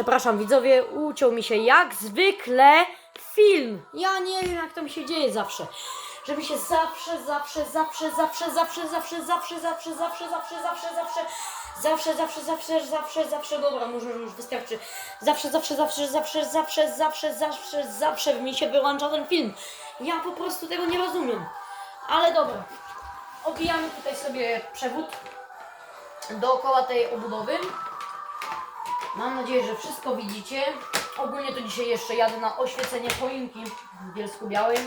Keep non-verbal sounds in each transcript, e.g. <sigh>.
Przepraszam widzowie, uciął mi się jak zwykle film. Ja nie wiem jak to mi się dzieje zawsze. Że mi się zawsze, zawsze, zawsze, zawsze, zawsze, zawsze, zawsze, zawsze, zawsze, zawsze, zawsze, zawsze, zawsze, zawsze, zawsze, zawsze, zawsze, dobra, może już wystarczy. Zawsze, zawsze, zawsze, zawsze, zawsze, zawsze, zawsze, zawsze mi się wyłącza ten film. Ja po prostu tego nie rozumiem. Ale dobra. Obijamy tutaj sobie przewód dookoła tej obudowy. Mam nadzieję, że wszystko widzicie. Ogólnie to dzisiaj jeszcze jadę na oświecenie choinki w Bielsku Białej.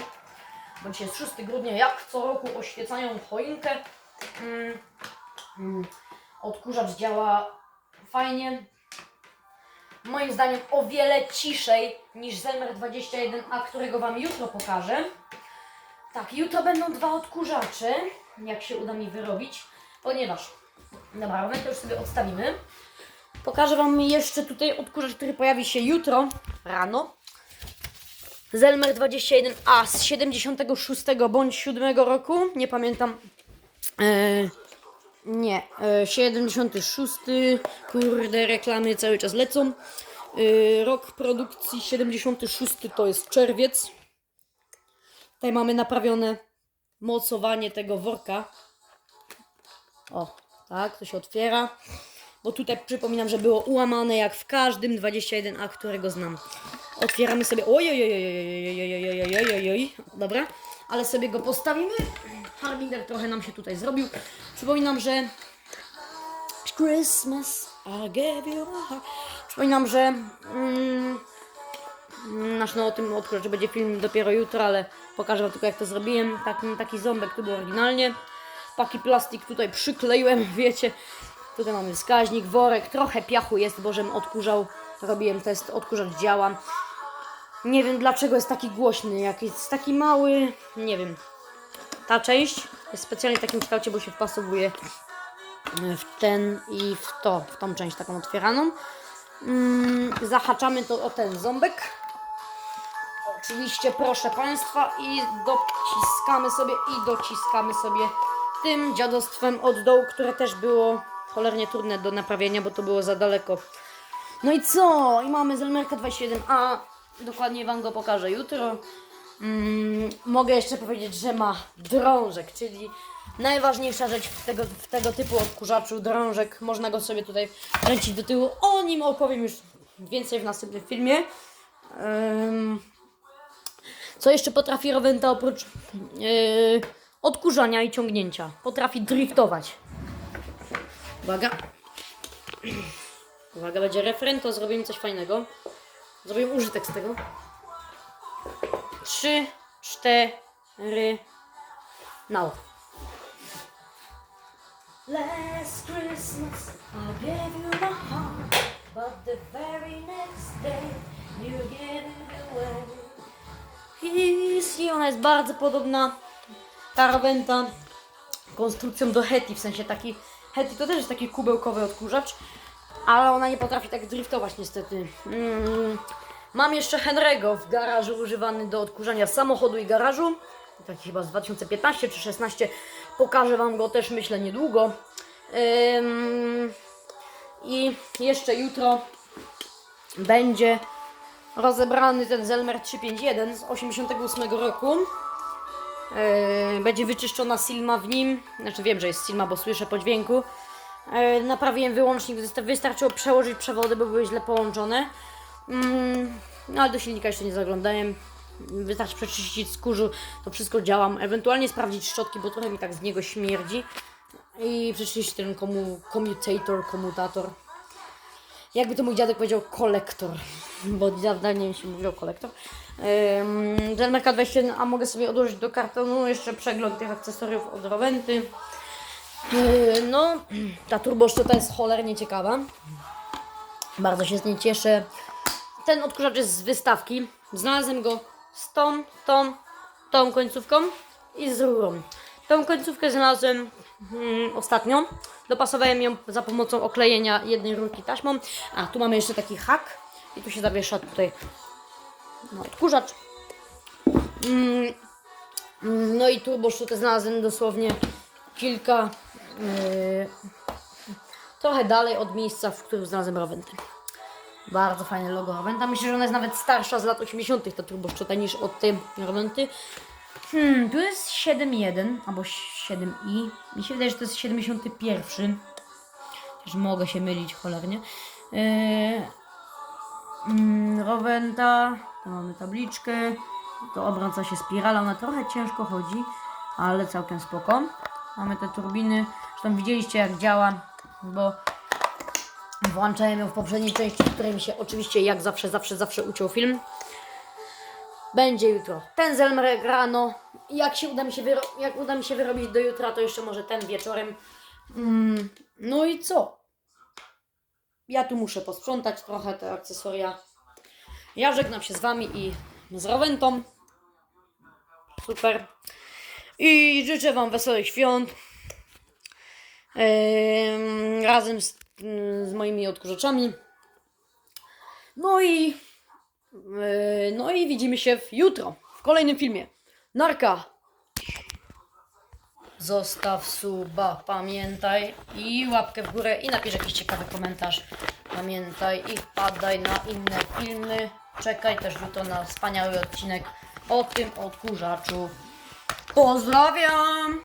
Bo dzisiaj jest 6 grudnia, jak co roku oświecają choinkę. Mm, mm, odkurzacz działa fajnie. Moim zdaniem o wiele ciszej niż Zelmer 21A, którego Wam jutro pokażę. Tak, jutro będą dwa odkurzacze, jak się uda mi wyrobić, ponieważ, dobra, my to już sobie odstawimy. Pokażę Wam jeszcze tutaj odkurzacz, który pojawi się jutro rano. Zelmer 21A z 76 bądź 7 roku, nie pamiętam. E, nie, e, 76, kurde, reklamy cały czas lecą. E, rok produkcji 76 to jest czerwiec. Tutaj mamy naprawione mocowanie tego worka. O, tak, to się otwiera. Bo tutaj przypominam, że było ułamane jak w każdym 21A, którego znam. Otwieramy sobie. Oj, oj, oj, oj, oj, oj, oj, oj, oj, oj. Dobra, ale sobie go postawimy. Harbinger trochę nam się tutaj zrobił. Przypominam, że Christmas, I gave you my heart. Przypominam, że mm, nasz no o tym odkrył, że będzie film dopiero jutro, ale pokażę wam tylko jak to zrobiłem. Taki, taki ząbek tu był oryginalnie. Taki plastik tutaj przykleiłem, wiecie. Tutaj mamy wskaźnik, worek, trochę piachu jest, bo żem odkurzał. Robiłem test, odkurzacz działa. Nie wiem dlaczego jest taki głośny, jak jest taki mały, nie wiem. Ta część jest specjalnie w takim kształcie, bo się wpasowuje w ten i w to, w tą część taką otwieraną. Mm, zahaczamy to o ten ząbek. Oczywiście, proszę Państwa, i dociskamy sobie, i dociskamy sobie tym dziadostwem od dołu, które też było cholernie trudne do naprawienia, bo to było za daleko. No i co? I mamy Zelmerka 27A. Dokładnie Wam go pokażę jutro. Mm, mogę jeszcze powiedzieć, że ma drążek, czyli najważniejsza rzecz w tego, w tego typu odkurzaczu, drążek. Można go sobie tutaj kręcić do tyłu. O nim opowiem już więcej w następnym filmie. Ym, co jeszcze potrafi Rowenta oprócz yy, odkurzania i ciągnięcia? Potrafi driftować. Uwaga. Uwaga, będzie refren, to zrobimy coś fajnego. Zrobimy użytek z tego. Trzy, cztery, now. Last Christmas I gave you my heart, but the very next day you gave it away. I ona jest bardzo podobna, ta konstrukcją do Hetty, w sensie taki, Hetty to też jest taki kubełkowy odkurzacz, ale ona nie potrafi tak driftować niestety. Mm. Mam jeszcze Henry'ego w garażu używany do odkurzania samochodu i garażu. Taki chyba z 2015 czy 2016. Pokażę Wam go też myślę niedługo. Ym, I jeszcze jutro będzie rozebrany ten Zelmer 351 z 88 roku. Yy, będzie wyczyszczona Silma w nim. Znaczy wiem, że jest Silma, bo słyszę po dźwięku. Yy, naprawiłem wyłącznik, wysta- wystarczyło przełożyć przewody, bo były źle połączone. Mm, no ale do silnika jeszcze nie zaglądałem. Wystarczy przeczyścić z kurzu, to wszystko działam. Ewentualnie sprawdzić szczotki, bo trochę mi tak z niego śmierdzi. I przeczyścić ten komu commutator, komutator. Jakby to mój dziadek powiedział, kolektor. <laughs> Bo dawniej się mówiło kolektor. Ten Meka 21, a mogę sobie odłożyć do kartonu jeszcze przegląd tych akcesoriów od Rowenty. Yy, no, <clears throat> ta turboszczota jest cholernie ciekawa. Bardzo się z niej cieszę. Ten odkurzacz jest z wystawki. Znalazłem go z tą, tą, tą końcówką i z rurą. Tą końcówkę znalazłem mm, ostatnio. Dopasowałem ją za pomocą oklejenia jednej rurki taśmą. A tu mamy jeszcze taki hak i tu się zawiesza tutaj no, odkurzacz. Mm, mm, no i turboszczotę znalazłem dosłownie kilka yy, trochę dalej od miejsca, w którym znalazłem rawentę. Bardzo fajne logo Roventa. Myślę, że ona jest nawet starsza z lat 80. ta turboszczota niż od tej Roventy. Hmm, tu jest 7.1 albo 7i. Mi się wydaje, że to jest 71. Też mogę się mylić cholernie. Yy, mm, Roventa, tu mamy tabliczkę. To obraca się spirala, ona trochę ciężko chodzi, ale całkiem spoko. Mamy te turbiny, zresztą widzieliście jak działa, bo włączałem ją w poprzedniej części, w której mi się oczywiście jak zawsze, zawsze, zawsze uciął film. Będzie jutro ten zelmerek rano. Jak się uda mi się, jak uda mi się wyrobić do jutra, to jeszcze może ten wieczorem. Mm, no i co? Ja tu muszę posprzątać trochę te akcesoria. Ja żegnam się z Wami i z Rowentą. Super. I życzę Wam wesołych świąt. Em, razem z, z moimi odkurzaczami. No i no i widzimy się jutro w kolejnym filmie. Narka! Zostaw suba, pamiętaj i łapkę w górę i napisz jakiś ciekawy komentarz. Pamiętaj i wpadaj na inne filmy. Czekaj też jutro na wspaniały odcinek o tym odkurzaczu. Pozdrawiam!